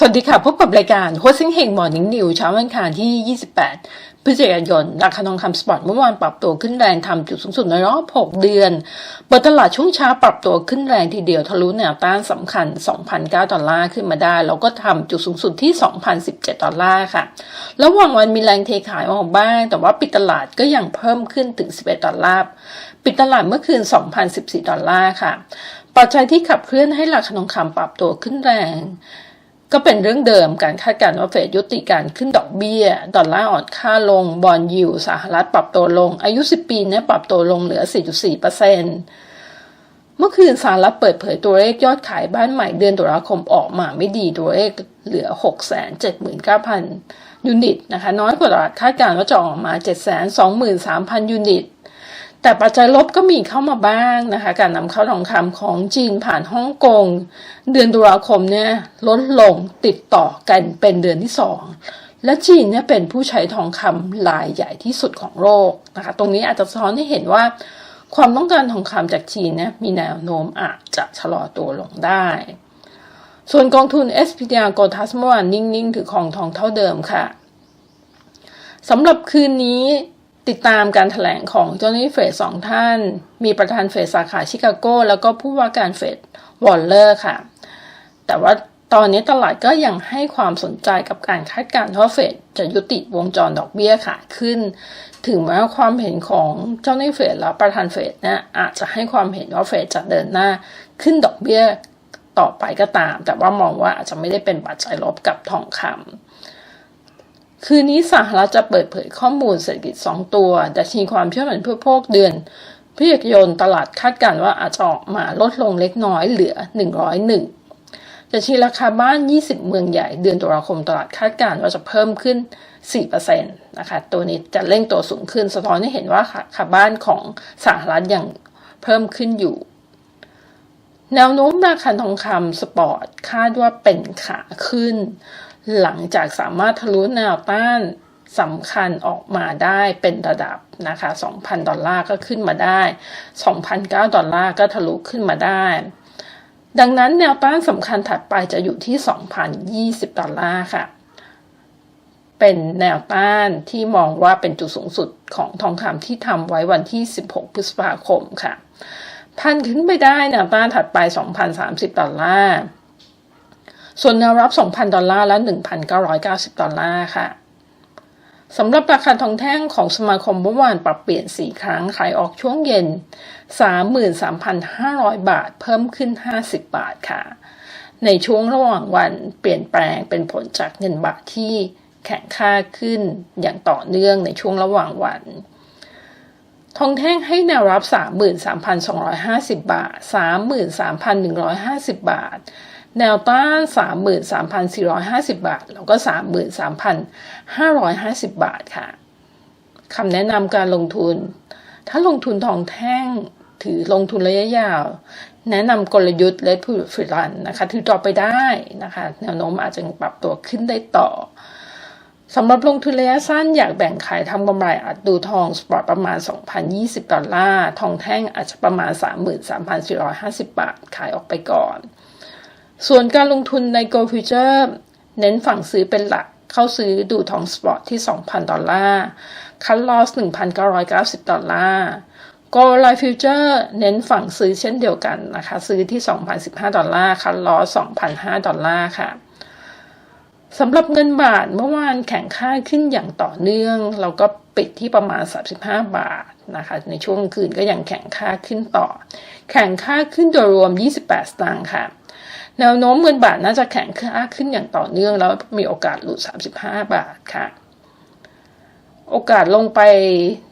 สวัสดีค่ะ พบกับรายการโฮซิงเฮงมอร์นิ่งนิวเช้าวันอังคารที่ 28 พฤศจิกายน ราคาทองคำสปอร์ตเมื่อวานปรับตัวขึ้นแรงทำจุดสูงสุดในรอบ 6 เดือน เปิดตลาดช่วงเช้าปรับตัวขึ้นแรงทีเดียวทะลุแนวต้านสำคัญ 2,009 ดอลลาร์ขึ้นมาได้ แล้วก็ทำจุดสูงสุดที่ 2,017 ดอลลาร์ค่ะ ระหว่างวันมีแรงเทขายออกบ้าง แต่ว่าปิดตลาดก็ยังเพิ่มขึ้นถึง 11 ดอลลาร์ ปิดตลาดเมื่อคืน 2,014 ดอลลาร์ค่ะ ปัจจัยที่ขับเคลื่อนให้ราคาทองคำปรับตัวขึ้นแรง ก็เป็นเรื่องเดิมการคาดการณ์ว่าเฟดยุติการขึ้นดอกเบี้ย ดอลลาร์อ่อนค่าลง บอลยิวสหรัฐปรับตัวลง อายุ 10 ปีเนี่ยปรับตัวลงเหลือ 4.4%เมื่อคืนสหรัฐเปิดเผยตัวเลขยอดขายบ้านใหม่เดือนตุลาคมออกมาไม่ดีตัวเลขเหลือ 679,000 ยูนิตนะคะ น้อยกว่าตลาดคาดการณ์ว่าจะออกมา 723,000 ยูนิต แต่ปัจจัยลบก็มีเข้ามาบ้างนะคะ การนำเข้าทองคำของจีนผ่านฮ่องกง เดือนตุลาคมเนี่ยลดลงติดต่อกันเป็นเดือนที่สองและจีนเนี่ยเป็นผู้ใช้ทองคำรายใหญ่ที่สุดของโลกนะคะ ตรงนี้อาจจะสะท้อนให้เห็นว่า ความต้องการทองคำจากจีนเนี่ยมีแนวโน้มอาจจะชะลอตัวลงได้ ส่วนกองทุน SPDR โกทัสเมื่อวานนิ่งๆถือของทองเท่าเดิมค่ะสำหรับคืนนี้ ติดตามการถแถลงของเจ้าหน้าที่เฟดสองท่าน มีประธานเฟดสาขาชิคาโก แล้วก็ผู้ว่าการเฟดวอลเลอร์ค่ะ แต่ว่าตอนนี้ตลาดก็ยังให้ความสนใจกับการคาดการณ์ว่าเฟดจะยุติวงจรดอกเบี้ยขาขึ้น ถึงแม้ว่าความเห็นของเจ้าหน้าที่เฟดและประธานเฟดนี่อาจจะให้ความเห็นว่าเฟดจะเดินหน้าขึ้นดอกเบี้ยต่อไปก็ตาม แต่ว่ามองว่าอาจจะไม่ได้เป็นปัจจัยลบกับทองคำ คืนนี้สหรัฐจะเปิดเผยข้อมูลเศรษฐกิจ 2 ตัว ดัชนีความเชื่อมั่นผู้บริโภคเดือนพฤศจิกายนตลาดคาดการณ์ว่าอาจจะออกมาลดลงเล็กน้อยเหลือ 101ดัชนีราคาบ้าน 20 เมืองใหญ่ เดือนตุลาคมตลาดคาดการณ์ว่าจะเพิ่มขึ้น 4%นะคะ ตัวนี้จะเร่งตัวสูงขึ้น สะท้อนให้เห็นว่าค่าบ้านของสหรัฐยังเพิ่มขึ้นอยู่ แนวโน้มราคาทองคำสปอร์ตคาดว่าเป็นขาขึ้น หลังจากสามารถทะลุแนวต้านสำคัญออกมาได้เป็นระดับนะคะ 2,000 ดอลลาร์ก็ขึ้นมาได้ 2,009 ดอลลาร์ก็ทะลุขึ้นมาได้ ดังนั้นแนวต้านสำคัญถัดไปจะอยู่ที่ 2,020 ดอลลาร์ค่ะ เป็นแนวต้านที่มองว่าเป็นจุดสูงสุดของทองคำที่ทำไว้วันที่ 16 พฤษภาคมค่ะ พันขึ้นไปได้แนวต้านถัดไป 2,030 ดอลลาร์ ส่วนแนวรับ 2,000 ดอลลาร์และ 1,990 ดอลลาร์ค่ะสำหรับราคาทองแท่งของสมาคมเมื่อวานปรับเปลี่ยน 4 ครั้ง ขายออกช่วงเย็น 33,500 บาท เพิ่มขึ้น 50 บาทค่ะ ในช่วงระหว่างวันเปลี่ยนแปลงเป็นผลจากเงินบาทที่แข็งค่าขึ้นอย่างต่อเนื่องในช่วงระหว่างวัน ทองแท่งให้แนวรับ 33,250 บาท 33,150 บาท แนวต้าน 33,450 บาท แล้วก็ 33,550 บาทค่ะคำแนะนำการลงทุน ถ้าลงทุนทองแท่งถือลงทุนระยะยาว แนะนำกลยุทธ์เลดพูฟิรันนะคะถือต่อไปได้นะคะแนวโน้มอาจจะปรับตัวขึ้นได้ต่อสำหรับลงทุนระยะสั้นอยากแบ่งขายทำกำไรอาจดูทองสปอร์ตประมาณ 2,020 ดอลลาร์ ทองแท่งอาจจะประมาณ 33,450 บาทขายออกไปก่อน ส่วนการลงทุนใน Gold Future เน้นฝั่งซื้อเป็นหลัก เข้าซื้อดูทองสปอร์ตที่ 2,000 ดอลลาร์ คันลอส 1,990 ดอลลาร์ Gold Life Future เน้นฝั่งซื้อเช่นเดียวกันนะคะ ซื้อที่ 2,015 ดอลลาร์ คันลอส 2,005 ดอลลาร์ค่ะสำหรับเงินบาทเมื่อวานแข่งค่าขึ้นอย่างต่อเนื่อง เราก็ปิดที่ประมาณ 35 บาทนะคะ ในช่วงคืนก็ยังแข่งค่าขึ้นต่อ แข่งค่าขึ้นโดยรวม 28 สตางค์ค่ะ แนวโน้มเงินบาทน่าจะแข็งค่าขึ้นอย่างต่อเนื่อง แล้วมีโอกาสหลุด 35 บาทค่ะ โอกาสลงไป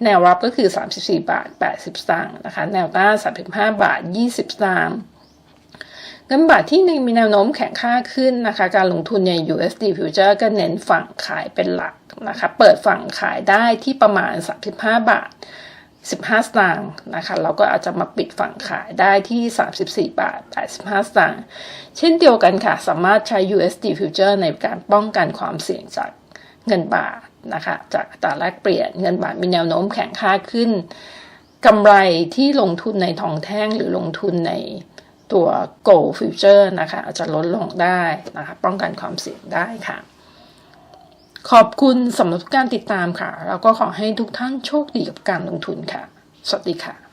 แนวรับก็คือ 34 บาท 80สตางค์นะคะ แนวต้าน35 บาท 20สตางค์เงินบาทที่หนึ่งมีแนวโน้มแข็งค่าขึ้นนะคะ การลงทุนใน USD Future ก็เน้นฝั่งขายเป็นหลักนะคะ เปิดฝั่งขายได้ที่ประมาณ 35 บาท 15 สตางค์นะคะเราก็อาจจะมาปิดฝั่งขายได้ที่ 34 บาท 85 สตางค์เช่นเดียวกันค่ะ สามารถใช้ USD Future ในการป้องกันความเสี่ยงจากเงินบาทนะคะ จากอัตราแลกเปลี่ยนเงินบาทมีแนวโน้มแข็งค่าขึ้นกำไรที่ลงทุนในทองแท่งหรือลงทุนในตัว gold future นะคะ อาจจะลดลงได้นะคะ ป้องกันความเสี่ยงได้ค่ะ ขอบคุณสำหรับทุกการติดตามค่ะ แล้วก็ขอให้ทุกท่านโชคดีกับการลงทุนค่ะ สวัสดีค่ะ